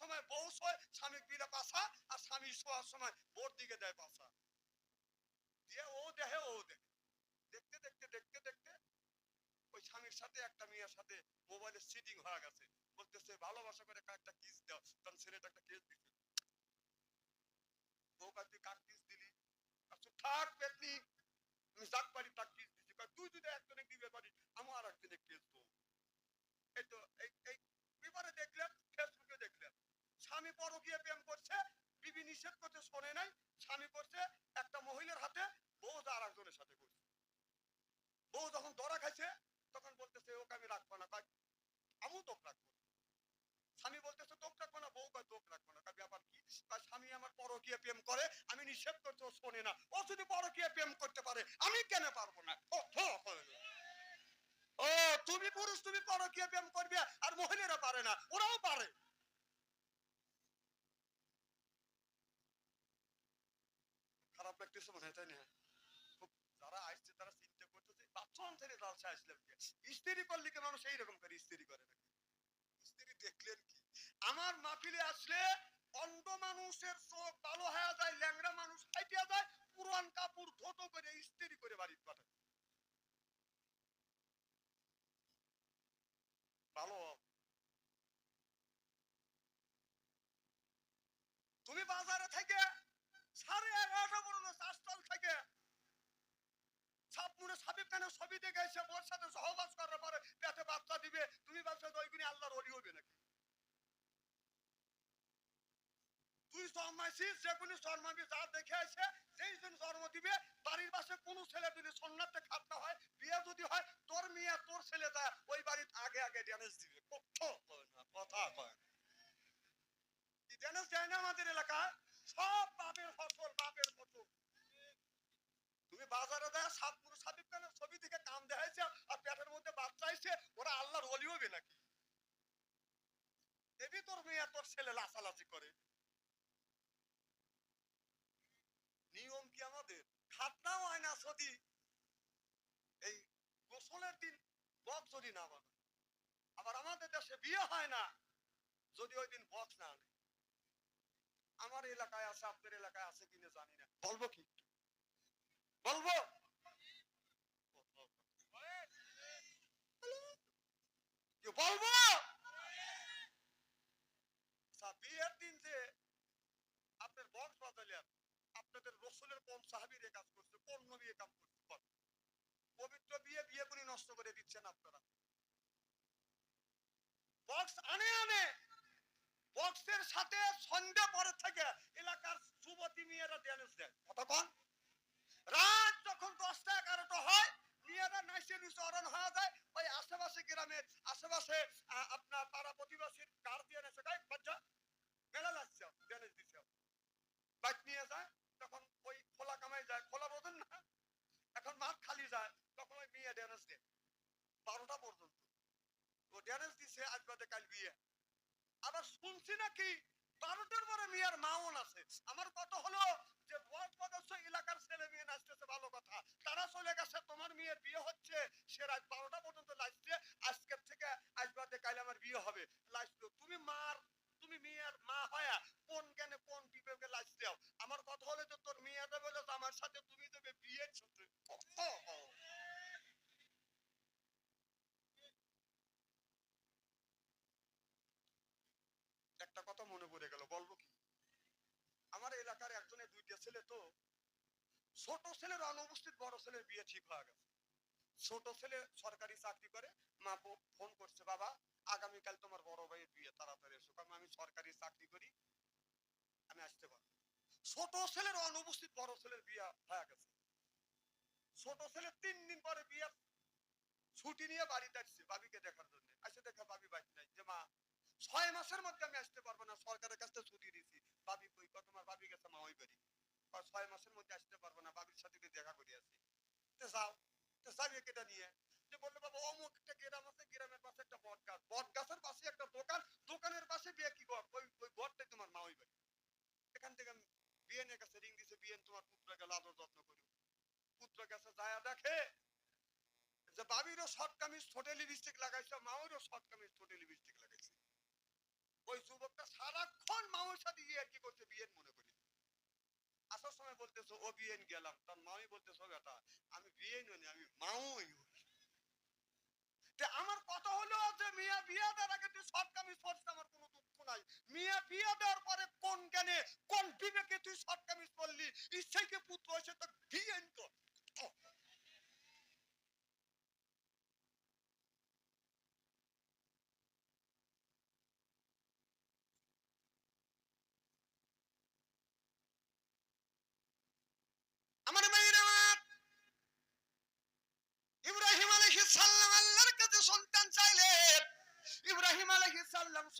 সময় বউ শোয়, স্বামী বিলে পাশা, আর স্বামী শোয়ার সময় বোর দিকে দেয় পাশা। দিয়ে ও দেহে, ও দেখে দেখতে দেখতে দেখতে দেখতে ওই স্বামীর সাথে একটা মেয়ের সাথে মোবাইলে সিটিং হয়ে গেছে। বলতেছে, ভালোবাসা করে একটা কিস দাও তখন ছেলেটা একটা কিস দিছে। বউ কাজ কাক কিস দিলি। আচ্ছা থাক পেতনি আমি যাক পারি তাক কিস দিছি কয়, তুই যদি একজনে দিবে পারিস আমি আর একজনে কিস দেবো এই তো এই এই পেপারে দেখলেন ফেসবুকে দেখলেন স্বামী পরকীয় প্রেম করছে বিবি নিষেধ করতে শোনে নাই স্বামী করছে একটা মহিলার হাতে বউ আর একজনের সাথে করছে বউ যখন ধরা খাইছে তখন বলতেছে ওকে আমি রাখব না। কয় আমিও তোকে রাখব স্বামী বলতেছে রাখব না। বউ রাখব না। কি? স্বামী আমার পরকীয় প্রেম করে আমি নিষেধ করতে ও শোনে না। ও যদি পরকীয় প্রেম করতে পারে আমি কেন পারব না? ও, ও তুমি পুরুষ তুমি পরকীয় প্রেম করবে আর মহিলারা পারে না ওরাও পারে। খারাপ লাগতেছে মনে হয় যারা আসছে, তারা চিন্তা করতেছে বাচ্চন ছেড়ে জালসা আসলাম স্ত্রী করলে কি মানুষ এইরকম করে, স্ত্রী করে নাকি? স্ত্রী দেখলেন কি? আমার মাহফিলে আসলে অন্ধ মানুষের চোখ ভালো হয়ে যায়, ল্যাংড়া মানুষ খাইতে যায়, পুরান কাপড় ধোতো করে স্ত্রী করে বাড়িতে পাঠায়। ভালো তুমি বাজারে থেকে সাড়ে এগারোটা পর্যন্ত চাষতল থেকে। সাপমুড়ে সাবিব খানের ছবি দেখে এসে ওর সাথে সহবাস করার পরে পেটে বাচ্চা দিবে? তুমি ভাবছ দইগুনি আল্লাহর অলি হবে নাকি? তুই জন্মাইছিস যেগুলি জন্মাবি, যা দেখে আসে যেই জন জন্ম দিবে, বাড়ির পাশে কোনো ছেলে যদি সন্ন্যাতে খাতনা হয়, বিয়ে যদি হয়, তোর মেয়ে তোর ছেলে যায়, ওই বাড়ির আগে আগে ড্যামেজ দিবে। কথা কয় না, কথা কয় না। ড্যামেজ দেয় না আমাদের এলাকায়? সব বাপের ফসল বাপের তুমি বাজারে দেয় সাদিব খানের ছবি থেকে কাম দেখাইছে আর পেটের মধ্যে বাচ্চা আইছে ওরা আল্লাহর অলি হবে নাকি? তোর মেয়ে, তোর ছেলে করে। নিয়ম কি আমাদের? খাতনাও হয় না যদি এই গোসলের দিন বক যদি না বানায়, আবার আমাদের দেশে বিয়ে হয় না, যদি ওই দিন বক্স না আনে। আমার এলাকায় আছে, আপনার এলাকায় আছে কিনা জানি না। বলব কি? বলব? বলব? বিয়ের দিন যে আপনার বাজালেন আপনাদের রসুলের কোন সাহাবির কাজ করছে, কোন নবী করছে পবিত্র বিয়ে বিয়ে করে নষ্ট করে দিচ্ছেন আপনারা। বক্স আনে আনে। বক্সের সাথে সন্ধ্যা পরে থেকে এলাকার যুবতী মেয়েরা ড্যান্স দেয়। কতক্ষণ রাত যখন দশটা এগারোটা হয়, মেয়েরা নাইসে যায়। ওই আশেপাশে গ্রামের আশেপাশে আপনার পাড়া গার্জিয়ান এসে গায়ে বাচ্চা মেলা লাগছে ড্যান্স বাইক নিয়ে যায়, তখন ওই খোলা কামাই যায়, খোলা বোঝেন না। এখন মাঠ খালি যায়, তখন ওই মেয়ে ড্যান্স দেয়। বারোটা পর্যন্ত। ও ড্যান্স দিছে আজ বাদে কাল বিয়ে। আবার শুনছি নাকি বারোটার পরে মেয়ের মাওন আছে। আমার কথা হলো যে সদস্য এলাকার ছেলে মেয়ে নাচতেছে, ভালো কথা। তারা চলে গেছে, তোমার মেয়ের বিয়ে হচ্ছে। সে রাত বারোটা পর্যন্ত লাইছে আজকের থেকে আজ বাদে কাল আমার বিয়ে হবে। লাইছিল তুমি মার, তুমি মেয়ের মা হয়া কোন জ্ঞানে কোন বিবেকে লাইছ দাও আমার কথা হলো যে তোর মেয়েটা বলে আমার সাথে তুমি দেবে বিয়ের সাথে একটা কথা মনে পড়ে গেল, বলব কি? আমার এলাকার একজনের দুইটা ছেলে তো, ছোট ছেলের অনুপস্থিত বড় ছেলের বিয়ে ঠিক হয়ে গেছে। ছোট ছেলে সরকারি চাকরি করে, মা ফোন করছে, বাবা, আগামীকাল তোমার বড় ভাইয়ের বিয়ে, তাড়াতাড়ি এসো। কারণ আমি সরকারি চাকরি করি, আমি আসতে পারব। ছোট ছেলের অনুপস্থিত বড় ছেলের বিয়ে হয়ে গেছে। ছোট ছেলের তিন দিন পরে বিয়ে, ছুটি নিয়ে বাড়িতে আসছে, বাবিকে দেখার জন্য। আসে দেখা বাবি বাড়ি নাই যে, মা ছয় মাসের মধ্যে আমি আসতে পারব না সরকারের কাছ ছুটি দিয়েছি বাবি কই কত তোমার বাবি গেছে মা ওই কয়, ছয় মাসের মধ্যে আসতে পারব না বাবির সাথে দেখা করে আসি। তো যাও তো যাবে কেটা নিয়ে। যে বলল বাবা অমুক একটা গ্রাম আছে গ্রামের পাশে একটা বট গাছ। বট গাছের পাশে একটা দোকান দোকানের পাশে বিয়ে কি ঘর? ওই ওই ঘরটাই তোমার মা ওই বাড়ি। এখান থেকে আমি বিয়ে নিয়ে গেছে রিং দিছে বিয়ে তোমার পুত্রকে লাদর যত্ন করি পুত্র গেছে যায় দেখে যে বাবিরও শর্ট কামিজ ছোটে লিপস্টিক লাগাইছে মাওরও শর্ট কামিজ ছোটে লিপস্টিক ওই যুবকটা সারাক্ষণ মামার সাথে ইয়ে আর কি করছে, বিয়ের মনে করি। আসার সময় বলতেছো, ও বিয়েন গেলাম। তার মামি বলতেছো বেটা, আমি বিয়ে নই, আমি মাউই আমার কথা হলো যে, মিয়া, বিয়া দেওয়ার আগে তুই শর্ট কামিজ পরছিস আমার কোনো দুঃখ নাই। মিয়া, বিয়া দেওয়ার পরে কোন জ্ঞানে, কোন বিবেকে তুই শর্ট কামিজ পরলি ইচ্ছাইকে পুত্র হয়েছে তো বিয়েন কর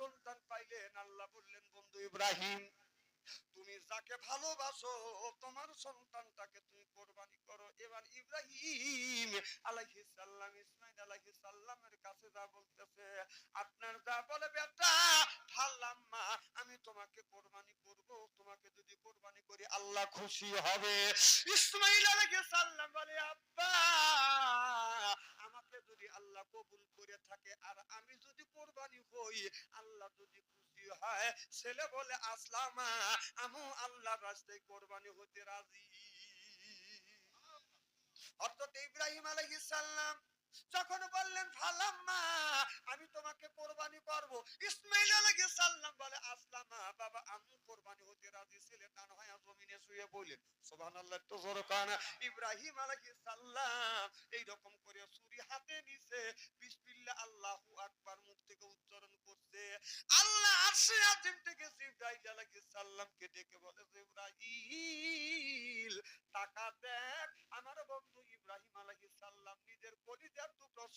সন্তান পাইলেন, আল্লাহ বললেন, বন্ধু ইব্রাহিম, তুমি যাকে ভালোবাসো, তোমার সন্তানটাকে তুমি কোরবানি করো। এবার ইব্রাহিম আলাইহিস সালাম ইসমাইল আলাইহিস সালামের কাছে যা বলতেছে, আপনার যা ফাল্লাম্মা আমি তোমাকে কোরবানি করব। তোমাকে যদি কোরবানি করি, আল্লাহ খুশি হবে। ইসমাইল আলাইহিস সালাম বলে, আব্বা, আমাকে যদি আল্লাহ কবুল করে থাকে, আর আমি যদি কোরবানি হই আল্লাহ যদি খুশি হয়। ছেলে বলে, আসলামা আমু আল্লাহর রাস্তায় কোরবানি হতে রাজি। অর্থাৎ ইব্রাহিম আলাইহিস সালাম যখন বললেন, ফালাম্মা, আমি তোমাকে কোরবানি করব। ইসমাইল আলাইহিস সালাম বলে, আসলামা বাবা, আমি কোরবানি হতে রাজি ছিলেন না হয় জমিনে শুয়ে বললেন সুবহানাল্লাহ, তো জোরে কানা ইব্রাহিম আলাইহিস সালাম এই রকম করে ছুরি হাতে নিছে। বিসমিল্লাহ, আল্লাহু আকবার, মুখ থেকে উচ্চারণ করছে। আল্লাহ আরশে আজিম থেকে জিবরাইল আলাইহিস সালামকে ডেকে বলে, জিবরাইল, টাকা দেখ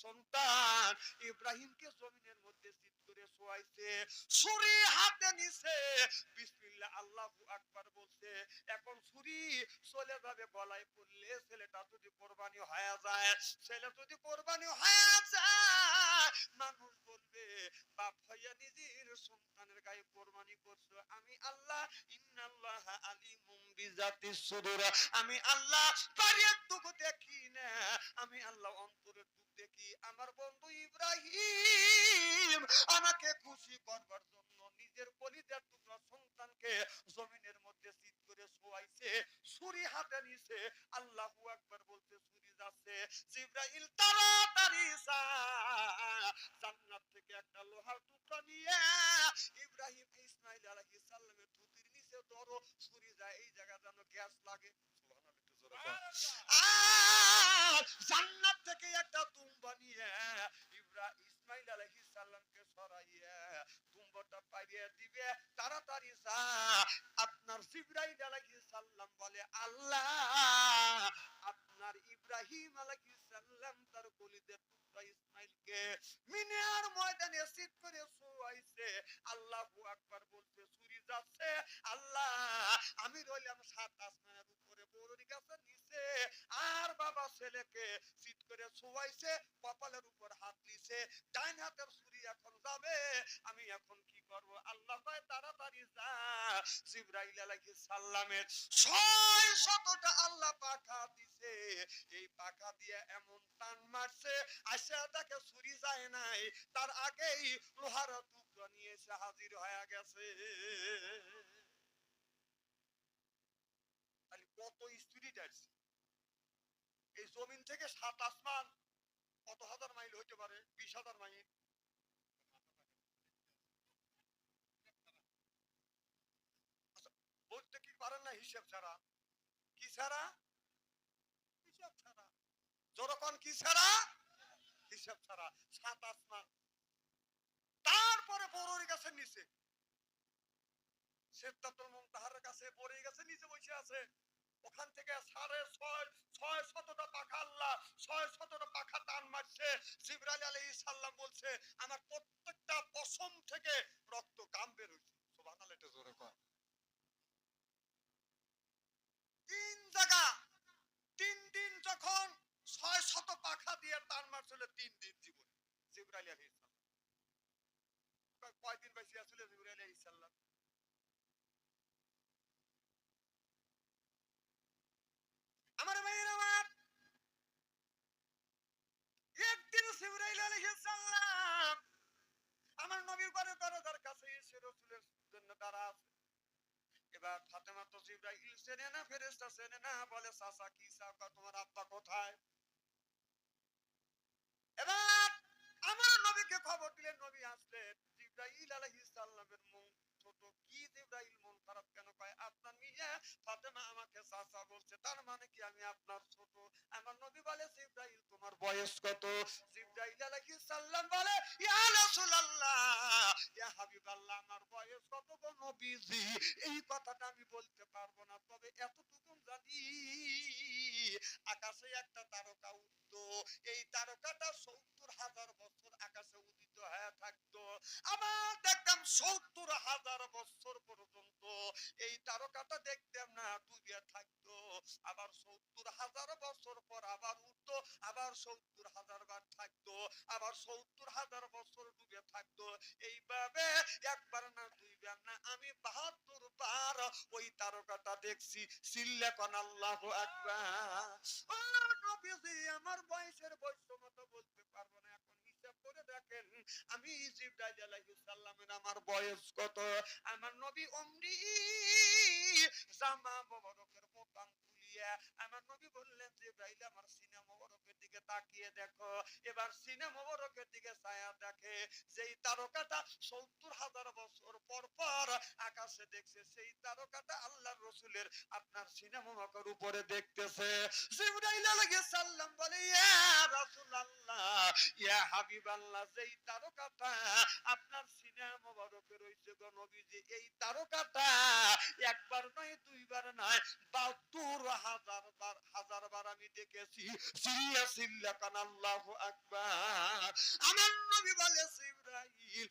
সন্তান। ইব্রাহিমকে জমিনের মধ্যে চিত করে শোয়াইছে, ছুরি হাতে নিছে। বিসমিল্লাহ, আল্লাহু আকবার বলছে, এখন ছুরি চলে যাবে গলায় পড়লে ছেলেটা যদি কোরবানি হয়ে যায়, ছেলে যদি কোরবানি হয়ে যায়, মানুষ বলবে, বাপ হইয়া নিজের সন্তানের গায়ে কোরবানি করছ। আমি আল্লাহ, ইন্নাল্লাহ আলিমুম বিজাতিস সুদুর। আমি আল্লাহ, বাড়ির টুকু দেখি না। আমি আল্লাহ অন্তরের দেখি আমার বন্ধু ইব্রাহিম। আমাকে খুশি করবার জন্য নিজের কলিজার টুকরা সন্তানকে জমিনের মধ্যে সিদ্ধ করে শোয়াইছে, ছুরি হাতে নিছে। আল্লাহু আকবার বলতে ছুরি যাচ্ছে। ছেলেকে সিট করে শোয়াইছে, কপালের উপর হাত নিছে ডাইন হাতের ছুরি এখন যাবে, আমি এখন কি করব? আল্লাহ কয়, তাড়াতাড়ি যা। জিবরাইল আলাইহিস সালামের ছয় শতটা আল্লাহ পাখা দিছে। এই পাখা দিয়ে এমন টান মারছে, আসে তাকে ছুরি যায় নাই। তার আগেই লোহার টুকরো নিয়ে এসে হাজির হয়ে গেছে। কত স্পিরিট আছে এই জমিন থেকে সাত আসমান কত হাজার মাইল হইতে পারে? বিশ হাজার মাইল। আচ্ছা, বলতে কি পারেন না হিসেব ছাড়া? কি ছাড়া? হিসাব ছাড়া। কি ছাড়া? হিসাব ছাড়া। সাত আসমান। তারপরে বড়ই গাছের নিচে। সেদ্দাতুল মুনতাহার কাছে বড়ই গাছের নিচে বসে আছে। ওখান থেকে সাড়ে ছয় ছয় শতটা পাখা আল্লাহ, ছয় শতটা পাখা টান মারছে। জিবরাইল আলাইহিস সালাম বলছে, আমার প্রত্যেকটা পশম থেকে রক্ত কাম বের সুবহানাল্লাহ, এটা জোরে কয়। তিন জায়গা, তিন দিন যখন ছয় শত পাখা দিয়ে টান মারছিল, তিন দিন জীবনে। জিবরাইল আলাইহিস সালাম। কয়দিন বেশি আসলে জিবরাইল আলাইহিস সালাম আমার ভাইয়ের আমার একদিন জিবরাইল আলাইহিস সালাম আমার নবীর ঘরে দরজার কাছে এসে রাসূলের জন্য দাঁড়া আছে এবার ফাতেমা তো জিব্রাইল চেনে না, ফেরেশতা চেনে না, বলে, চাচা, কি চাও? তোমার আব্বা কোথায়? এবার আমার নবীকে খবর দিলেন, নবী আসলেন জিব্রাইল আলাইহিস সালামের মন ছোট কি জিব্রাইল মন খারাপ কেন কয়? আপনার মিয়া ফাতেমা আমাকে চাচা বলছে, তার মানে কি আমি আপনার ছোট? আমার নবী বলে, জিব্রাইল, তোমার বয়স কত? জিব্রাইল আলাইহিস সালাম বলে, ইয়া রাসূলুল্লাহ, ইয়া হাবিবাল্লাহ, আমার বয়স কত গো নবীজি? এই কথাটা আমি বলতে পারব না, তবে এতটুকু জানি, আকাশে একটা তারকা উঠতো। এই তারকাটা সত্তর হাজার বছর আকাশে উদিত হয়ে থাকতো। আবার দেখতাম সত্তর হাজার বছর পর্যন্ত এই তারকাটা দেখতাম না ডুবে থাকতো। আবার সত্তর হাজার বছর পর আবার উঠতো, আবার সত্তর হাজার বার থাকতো, আবার সত্তর হাজার বছর ডুবে থাকতো। এইভাবে একবার না দুইবার না আমি বাহাত্তর বার ওই তারকাটা দেখছি। সিল্লাকন আল্লাহ নবীজি, আমার বয়সের বৈষম্যতা বলতে পারব না এখন হিসাব করে দেখেন আমি জিব্রাইল আলাইহিস সালামের আমার বয়স কত? আমার নবী অমরি জামা মোবারকের আমার নবী বললেন জিব্রাইল আমার সিনা মোবারকের দিকে তাকিয়ে দেখো। এবার সিনা মোবারকের দিকে ছায়া দেখে যেই তারকাটা সত্তর হাজার বছর পর পর আকাশে দেখছে, সেই তারকাটা আল্লাহ রসুলের আপনার সিনা মোবারকের উপরে দেখতেছে। জিব্রাইল আলাইহিস সালাম বলে, ইয়া রাসূলুল্লাহ, ইয়া হাবিবাল্লাহ, যেই তারকাটা আপনার সিনা মোবারকে রইছে গো নবীজি, এই তারকাটা আমি নবী ইব্রাহিম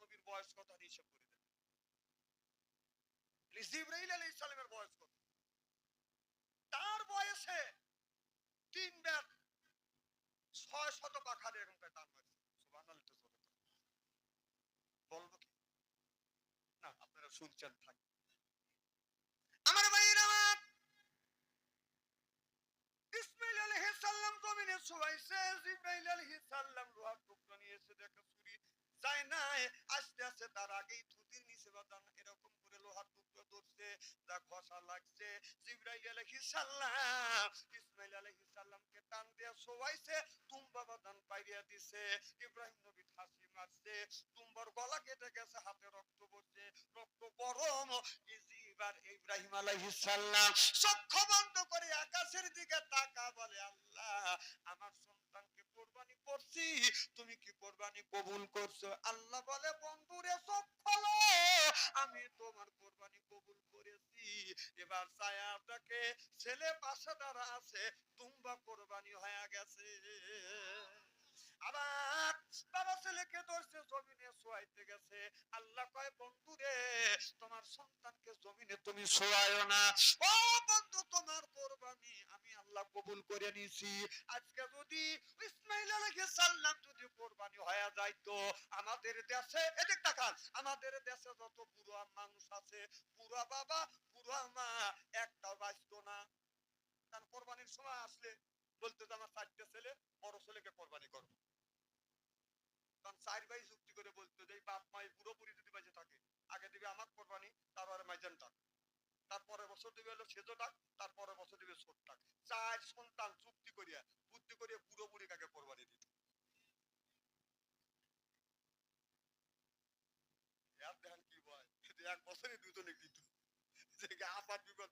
নবীর বয়স কত? হিসাব করে সালামের বয়স কত? তার বয়সে তিনবার ছয় শত পাখা দিয়ে এরকম জোরে করে। বলব কি? না, আপনারা শুনছেন, থাক। লোহার টুকরো দেখে ছুরি যায় না আস্তে আস্তে তার আগেই থুতির নিচে বাদান এরকম লোহার টুকরো ধরছে, যা ঘষা লাগছে। জিব্রাইল আলহিসাল্লাম ইসমাইল আলহিসাল্লামকে টান দিয়ে শোয়াইছে, তুম্বা বাদান পাইরিয়া দিছে। ইব্রাহিম নবী ফাঁসি মারছে, তুম্বার গলা কেটে গেছে, হাতে রক্ত পড়ছে, রক্ত গরম এবার ইব্রাহিম আলাইহিস সালাম চক্ষু বন্ধ করে আকাশের দিকে তাকা বলে, আল্লাহ, আমার সন্তানকে কোরবানি করছি, তুমি কি কোরবানি কবুল করছ? আল্লাহ বলে, বন্ধুরে, চোখ আমি তোমার কোরবানি কবুল করেছি। এবার ছায়াটাকে ছেলে পাশে দাঁড়া আছে তুম্বা কোরবানি হয়ে গেছে। আবার বাবা ছেলেকে ধরছে, জমিনে শোয়াইতে গেছে। আল্লাহ কয়, বন্ধু তোমার সন্তানকে জমিনে তুমি শোয়ায়ো না। ও বন্ধু, তোমার কোরবানি আমি আল্লাহ কবুল করে নিছি আজকে যদি ইসমাইল আলাইহিস সালাম যদি কোরবানি হয়ে যাইতো আমাদের দেশে, এদিক তাকান, আমাদের দেশে যত বুড়া মানুষ আছে, বুড়া বাবা, বুড়া মা, একটাও বাঁচতো না। কারণ কোরবানির সময় আসলে বলতে যে আমার চারটে ছেলে, বড় ছেলেকে কোরবানি করব। কারণ চার ভাই যুক্তি করে বলতো যে বাপ মাই পুরোপুরি যদি বেঁচে থাকে আগে দিবে আমার কোরবানি, তারপরে মাইজান টাক। তারপরে বছর দিবে হলো সেজো টাক তারপরে বছর দিবে ছোট টাক। চার সন্তান চুক্তি করিয়া, বুদ্ধি করিয়া পুরোপুরি কাকে কোরবানি দিত দেখেন কি বয় এক দুজনে যে আপার বিপদ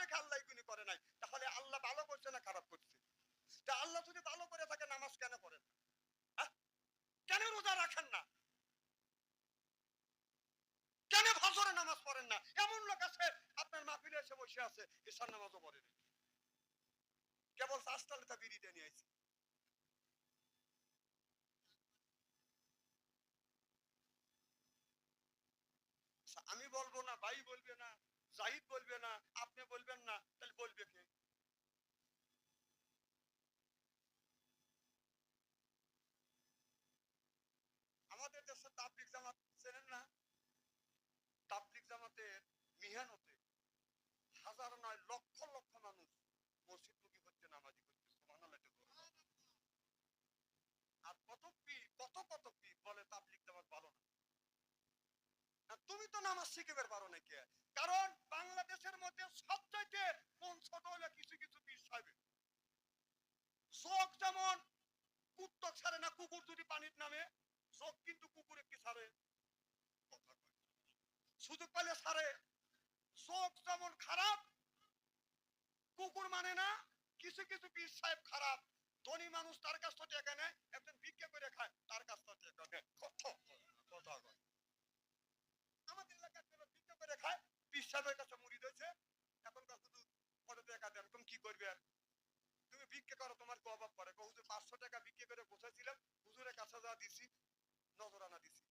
দেখে আল্লাহ এগুলি করে নাই, তাহলে আল্লাহ ভালো করছে না খারাপ করছে? তা আল্লাহ যদি ভালো করে থাকে, নামাজ কেন পড়েন না? কেন রোজা রাখেন না? কেন ফজরে নামাজ পড়েন না? এমন লোক আছে আপনার মাহফিলে এসে বসে আছে ঈশার নামাজও পড়েন কেবল চাষটালে তা বিড়িতে নিয়ে আইছে। আচ্ছা, আমি বলব না ভাই বলবে না জাহিদ বলবে না আপনি বলবেন না তাহলে তাবলিক জামাত চেনেন না? তাবলিক জামাতের মিহানতে হাজার নয় লক্ষ লক্ষ মানুষ মসজিদ মুখী হচ্ছে নামাজি করছে আর কত পীর কত কত পীর বলে তাবলিক জামাত ভালো না? তুমি তো নামাজ শিখে বের পারো নাকি কারণ বাংলাদেশের মধ্যে সবচাইতে কোন ছোট হলে কিছু কিছু পীর সাহেব। চোখ যেমন কুত্তক ছাড়ে না, কুকুর যদি পানির নামে চোখ কিন্তু কুকুরে কি কয়। সুযোগ পেলে ছাড়ে চোখ যেমন খারাপ, কুকুর মানে না, কিছু কিছু পিস সাহেব খারাপ। ধনী মানুষ তার কাছ থেকে টাকা নেয়, একজন ভিক্ষা করে খায়, তার কাছ থেকে টাকা নেয়। আমাদের এলাকার ছেলে ভিক্ষা করে খায় পিস সাহেবের কাছে মুড়ি দিয়েছে। এখন শুধু পরে টাকা দেন, তুমি কি করবে? আর তুমি ভিক্ষা করো, তোমার কি অভাব পড়ে হুজুর পাঁচশো টাকা ভিক্ষা করে বসেছিলাম, হুজুরের কাছে যা দিছি নজরানা দিছি।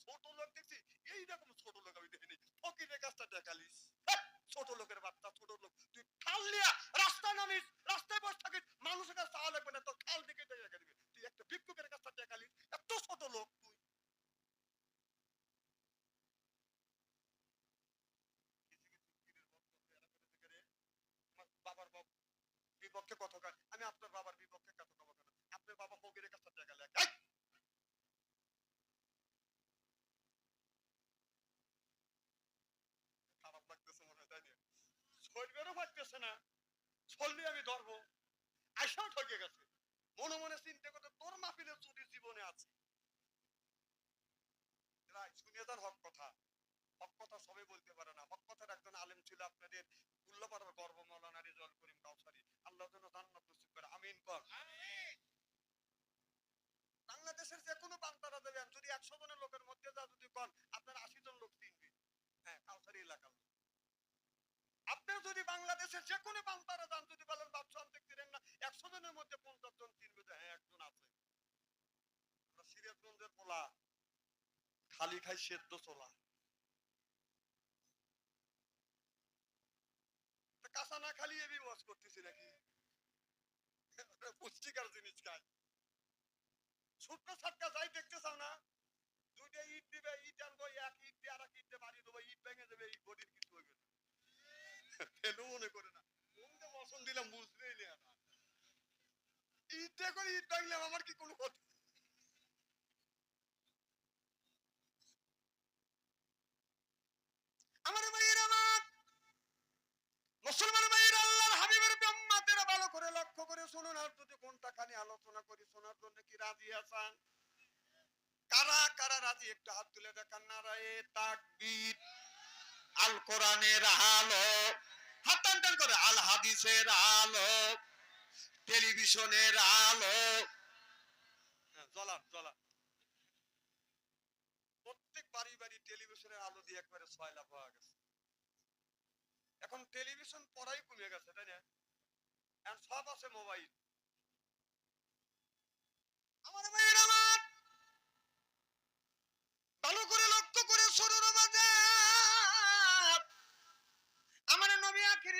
ছোট লোক দেখছি, এইরকম ছোট লোক আমি দেখিনি। ফকিরের কাজটা দেখালিস। লিস ছোট লোকের বার্তা ছোট লোক। তুই খাল রাস্তা নামিস রাস্তায় বসে থাকিস মানুষের কাছে চাওয়া লাগবে না তোর খাল থেকে টাকা দিবে তুই একটা ভিক্ষুকের কাছে টাকা লিস এত ছোট লোক তুই কিছু কিছু পীরের বক্তব্য এরা করে থেকে রে, আমার বাবার বাপ- বিপক্ষে কত কাজ আমি আপনার বাবার বিপক্ষে কত কব কেন আপনার বাবা ফকিরের কাছে টাকা লেখ খারাপ লাগতেছে মনে হয় তাই না শরীরেরও পারতেছে না চললে আমি ধরবো আইসাও ঠকে গেছে মনে মনে চিন্তা করতে তোর মাফিলের চুরি জীবনে আছে রাই শুনিয়ে যান হক কথা হক কথা সবাই বলতে পারে না হক কথার একজন আলেম ছিল আপনাদের উল্লাপাড়ার গর্ব মৌলানা রেজাউল করিম কাউসারি আল্লাহ যেন জান্নাত নসিব করে আমিন কর বাংলাদেশের যে কোনো বান্তারা দেবেন যদি একশো জনের লোকের মধ্যে যা যদি কন, আপনার আশি জন লোক চিনবে হ্যাঁ কাউসারি এলাকার লোক। আপনি যদি বাংলাদেশের যে কোনো বান্তারা যান যদি বলেন বাচ্চা আনতে দিলেন না, একশো জনের মধ্যে পঞ্চাশ জন চিনবে যে হ্যাঁ একজন আছে। আমরা পোলা, খালি খাই সেদ্ধ চোলা কাঁচা না খালি এবি ওয়াজ করতেছি নাকি? পুষ্টিকর জিনিস খায় ছোট্ট ছাটকা যাই দেখতে চাও না? দুইটা ইট দিবে, ইট আনব, এক ইট দিয়ে আর এক ইট দিয়ে বাড়ি দেবো, ইট ভেঙে দেবে, ইট বডির কিছু হয়ে না। ফেলু মনে করে না। কোন যে বসন দিলাম বুঝতেই না। ইট করে ইট ভাঙলাম, আমার কি কোনো কথা আমার ভাইয়ের আমার মুসলমান ভাইয়ের আল্লাহর হাবিবের ব্রহ্মাতেরা ভালো করে লক্ষ্য করে শুনুন আর যদি কোনটা খানি আলোচনা করি শোনার জন্য কি রাজি আছেন কারা কারা রাজি একটু হাত তুলে দেখান নারায়ে তাকবীর আল কোরআনের আলো। হাত টান করে আল হাদিসের আলো টেলিভিশনের আলো। হ্যাঁ, জ্বলান জ্বলান। প্রত্যেক বাড়ি বাড়ি টেলিভিশনের আলো দিয়ে একবারে ছয় গেছে। এখন টেলিভিশন পড়াই কমে গেছে তাই না? সব আছে মোবাইল।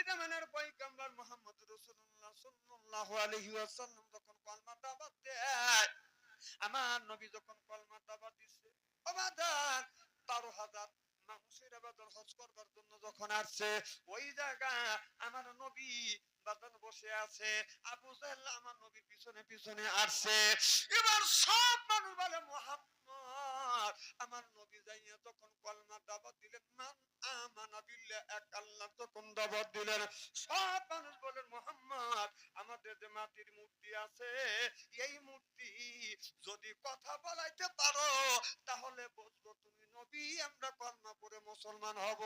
আখিরি পয়গম্বর মুহাম্মদ রাসূলুল্লাহ সাল্লাল্লাহু আলাইহি ওয়াসাল্লাম যখন কলমা দাওয়াত আমার নবী যখন কলমা দাওয়াত দিছে বাজার 12000 মানুষের আবাদর হজ করবার জন্য যখন আসছে, ওই জায়গা আমার নবী বাজান বসে আছে, আবু জাহেল আমার নবীর পিছনে পিছনে আসছে। এবার সব মানুষ বলে, মোহাম্মদ আমার নবী যাইয়া তখন কলমা দিলেন, মান আমানা বিল্লাহ, এক আল্লাহ তখন দিলেন, সব মানুষ বলেন মোহাম্মদ, আমাদের যে মাটির মূর্তি আছে, এই মূর্তি যদি কথা বলাইতে পারো, তাহলে বুঝব তুমি নবী, আমরা কলমা পড়ে মুসলমান হব।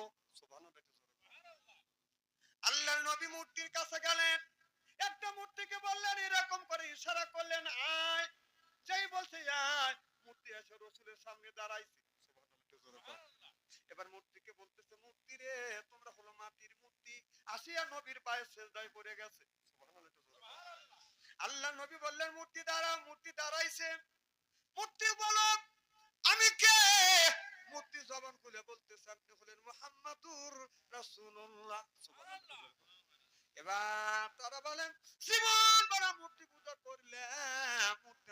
আল্লাহর নবী মূর্তির কাছে গেলেন, একটা মূর্তিকে বললেন, এরকম করে ইশারা করলেন, আয়, যেই বলছে, আয়। মূর্তি এসে রসুলের সামনে দাঁড়াইছে। এবার মূর্তিকে বলতেছে মূর্তি রে তোমরা হলো মাটির মূর্তি। আসিয়া নবীর পায়ে সেজদায় পড়ে গেছে। আল্লাহ নবী বললেন মূর্তি দাঁড়া মূর্তি দাঁড়াইছে। মূর্তি বলো আমি কে? মূর্তি জবান খুলে বলতেছে আপনি হলেন মুহাম্মাদুর রাসূলুল্লাহ। এবার তারা বলেন জীবন বড় মূর্তি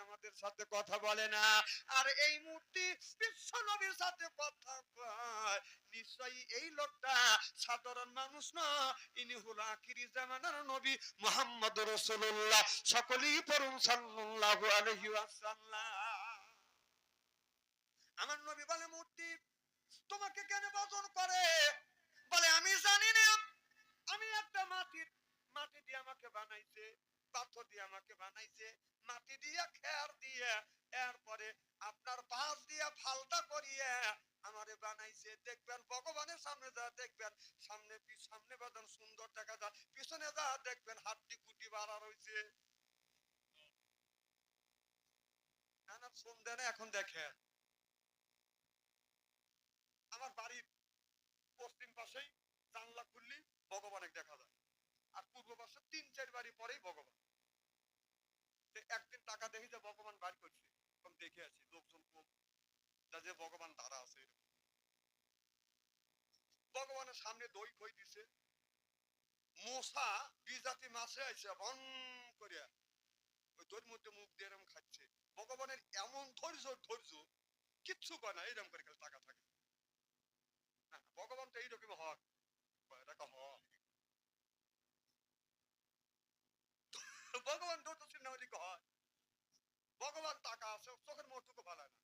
আমাদের সাথে কথা বলে না। আর এই মূর্তি বিশ্ব নবীর সাথে কথা কয়। নিশ্চয়ই এই লোকটা সাধারণ মানুষ না। ইনি হলো আখিরি জামানার নবী মোহাম্মদ রসুল্লাহ সকলেই পড়ুন সাল্লাল্লাহু আলাইহি ওয়াসাল্লাম। আমার নবী বলে মূর্তি তোমাকে কেন বজন করে? বলে, আমি জানি না। আমি একটা মাটির, মাটি দিয়ে আমাকে বানাইছে। পাথর দিয়ে আমাকে বানাইছে মাটি দিয়ে খের দিয়ে এরপরে আপনার বাঁশ দিয়ে ফালতা করিয়ে আমারে বানাইছে। দেখবেন ভগবানের সামনে যা দেখবেন সামনে সামনে বাদান সুন্দর দেখা যায় পিছনে যা দেখবেন হাড্ডি কুটি বাড়া রয়েছে না না, এখন দেখেন। আমার বাড়ির পশ্চিম পাশেই জানলা খুললি ভগবানের দেখা যায়। আর তিন, চার বাড়ি পরেই ভগবান। একদিন টাকা দেখি যে ভগবান করছে দেখে আছি, লোকজন যা যে ভগবান আছে এরকম। ভগবানের সামনে দই খই দিছে, মশা বিজাতি মাছে করিয়া ওই মধ্যে মুখ দিয়ে এরকম খাচ্ছে। ভগবানের এমন ধৈর্য ধৈর্য, কিচ্ছু কয় না এরকম করে টাকা থাকে। ভগবান তো এইরকম হক এটাকে হক ধৈর্যশীল না হলে হয়। ভগবান টাকা আছে, চোখের মধ্যে ভালো না।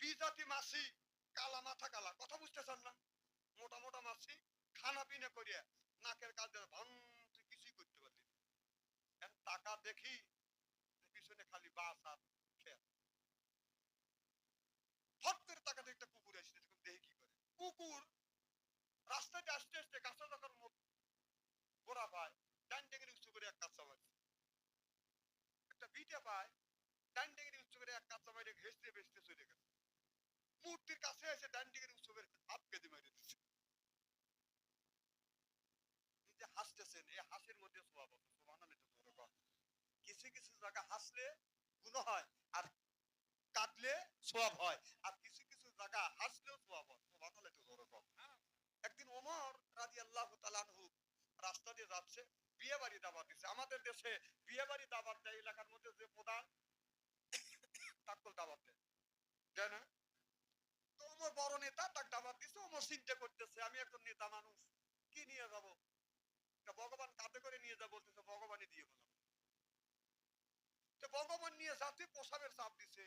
বিজাতি মাসি, কালা মাথা কালা, কথা বুঝতেছেন না? মোটা মোটা মাছি খানা পিনা করিয়া নাকের কাজ তুই কিছুই করতে পারলি টাকা দেখি, পিছনে খালি বাস আর খেয়া ফট করে টাকা দেখতে কুকুর আসছে দেখি কি করে? কুকুর রাস্তাতে আসতে আসতে গাছে যখন মুখ গোড়া পায় ডান টেঙ্গির উঁচু করে এক কাঁচা মারছে একটা বিটে পায় ডান টেঙ্গির উঁচু করে এক কাঁচা মারে ঘেসতে বেসতে চলে গেছে মূর্তির কাছে এসে ডান টেঙ্গির উঁচু করে হাত কেটে মেরে দিচ্ছে এই যে হাসতেছেন এই হাসির মধ্যে সোয়াব আছে সোবাহান এটা জোরে কর কিছু কিছু জায়গা হাসলে গুণ হয় আর কাটলে সোয়াব হয় আর কিছু কিছু জায়গা হাসলেও সোয়াব হয় সোবাহান এটা জোরে কর একদিন ওমর রাজি আল্লাহ তালানহু রাস্তা দিয়ে যাচ্ছে বিয়ে বাড়ি দাবার দিচ্ছে আমাদের দেশে বিয়ে বাড়ি দাবার দেয় এলাকার মধ্যে যে প্রধান তাকল দাবার দেয় দেয় না তো ওমর বড় নেতা তাক দাবার দিচ্ছে ওমর চিন্তা করতেছে আমি একজন নেতা মানুষ কি নিয়ে যাব তা ভগবান কাঁধে করে নিয়ে যা বলতেছে ভগবানই দিয়ে বললাম তো ভগবান নিয়ে যাতে পোশাবের চাপ দিছে।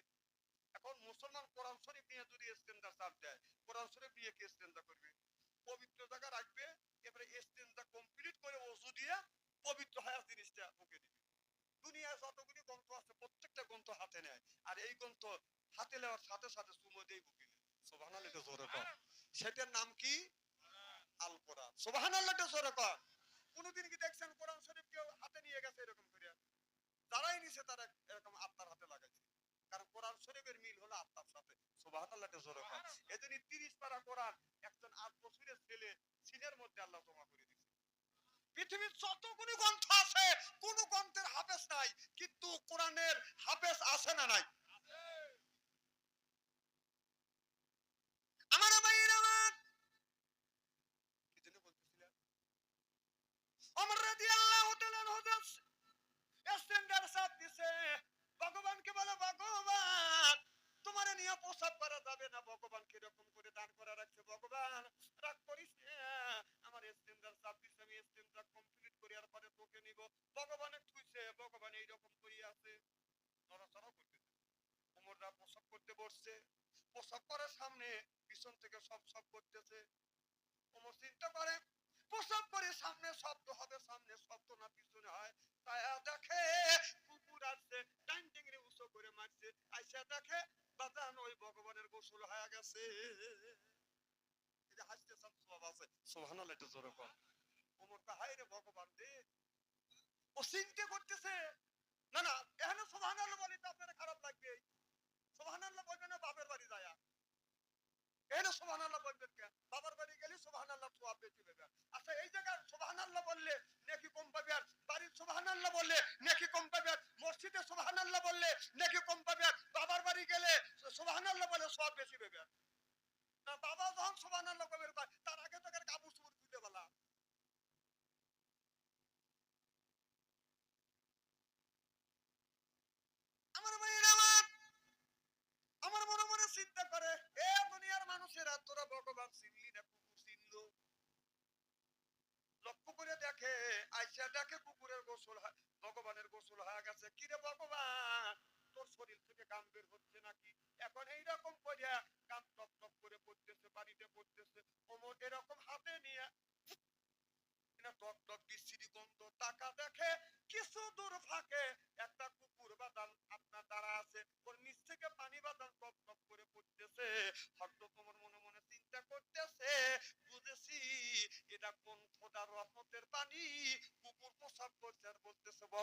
এখন মুসলমান কোরআন শরীফ নিয়ে যদি স্টেন্ডার চাপ দেয়, কোরআন শরীফ নিয়ে কি স্টেন্ডার করবে? পবিত্র জায়গা রাখবে, এবারে স্টেন্ডার কমপ্লিট করে ওষু দিয়ে পবিত্র হায়াত জিনিসটা মুখে দিবে। দুনিয়ায় যতগুলি গ্রন্থ আছে, প্রত্যেকটা গ্রন্থ হাতে নেয়। আর এই গ্রন্থ হাতে নেওয়ার সাথে সাথে সুমো দেই বুকে। সোভান জোরে কর সেটার নাম কি? আল কোরআন সোভান জোরে কর কোনদিন কি দেখছেন কোরআন শরীফ কেউ হাতে নিয়ে গেছে এরকম যারাই নিছে তারা এরকম আত্মার হাতে লাগাইছে কারণ কোরআন শরীফের মিল হলো আত্মার সাথে। সুবহান আল্লাহ জোরে কর এজন্য তিরিশ পারা কোরআন একজন আট বছরের ছেলে সিনের মধ্যে আল্লাহ জমা করে দিছে। পৃথিবীর যতগুলি গ্রন্থ আছে কোন গ্রন্থের হাফেজ নাই কিন্তু কোরআনের হাফেজ আছে না নাই। আমার ভাইয়ের আমার কি জন্য বলতেছিলাম অমর রাদিয়াল্লাহু তাআলা হযরত স্ট্যান্ডার্ড সাথ দিছে। ভগবানকে বলে, ভগবান, তোমার নিয়ে প্রসাদ করা যাবে না। ভগবান কীরকম করে দান করা রাখছে। ভগবান, রাগ করিস আমার স্ট্যান্ডার্ড সাথ দিছে, আমি স্ট্যান্ডার্ড কমপ্লিট করি, আর পরে তোকে নিব। ভগবানে থুইছে, ভগবান এইরকম করি আছে। নড়াচড়া করতেছে কোমররা প্রসাব করতে বসছে। প্রসাব করার সামনে পিছন থেকে সব সব করতেছে। কোমর চিন্তা করে প্রসাব করে সামনে শব্দ হবে, সামনে শব্দ না, পিছনে হয়। তাই দেখে কুকুর আসছে উঁচু করে মারছে। আইসা দেখে বাজান ওই ভগবানের গোসল হয়ে গেছে। হাসতে সব সব আছে। জোরে ওমর ভগবান ও চিন্তা করতেছে। না না, এখানে সুবহানাল্লাহ বলি তো আপনার খারাপ লাগবে সুবহানাল্লাহ বলবে না, বাপের বাড়ি যায়। এখানে সুবহানাল্লাহ বলবেন কে? বাবার বাড়ি গেলে সুবহানাল্লাহ সওয়াব বেশি দেবে আচ্ছা এই জায়গায় সুবহানাল্লাহ বললে নাকি কম পাবে আর বাড়ির সুবহানাল্লাহ বললে নাকি কম পাবে আর মসজিদে সুবহানাল্লাহ বললে নাকি কম পাবে আর বাবার বাড়ি গেলে সুবহানাল্লাহ বলে সব বেশি দেবে বাবা যখন সুবহানাল্লাহ কবে তার আগে তো এর কতটা ভগবান চিনলি না কুকুর চিনলো? লক্ষ্য করে দেখে, আইসা দেখে কুকুরের গোসল ভগবানের গোসল হয়ে গেছে। কিরে ভগবান, তোর শরীর থেকে গাম বের হচ্ছে নাকি? এখন এইরকম করে গাম টপ টপ করে পড়তেছে, বাড়িতে পড়তেছে ওমর এরকম হাতে নিয়ে টক টক বিশ্রী গন্ধ টাকা দেখে কিছু দূর ফাঁকে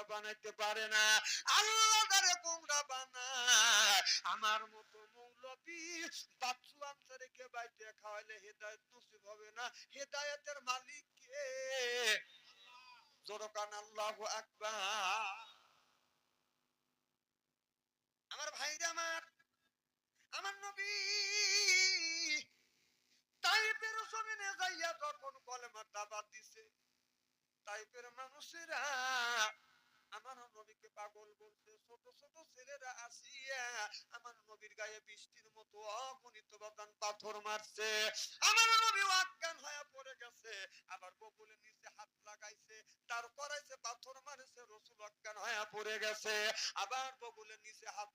গোমরা বানাইতে পারে না। আল্লাহ তারে গোমরা বানায়। আমার মতো মৌলবী বাচ্চু বাইতে খাওয়াইলে হেদায়েত নসিব হবে না। হেদায়েতের মালিক কে? জোরকান আল্লাহু আমার ভাইরা আমার আমার নবী। তাইপের জমিনে যাইয়া যখন কলেমার দাবাত দিছে তাইপের মানুষেরা আমার নবীকে পাগল বলছে ছোট ছোট ছেলেরা আসিয়া আমার নবীর গায়ে বৃষ্টির মতো অগণিত বাদান পাথর মারছে। আমার নবী অজ্ঞান হয়ে পড়ে গেছে। আবার বকুলের নিচে হাত লাগাইছে, তার করাইছে পাথর মারেছে, রসুল অজ্ঞান হয়ে পড়ে গেছে। আবার বকুলের নিচে হাত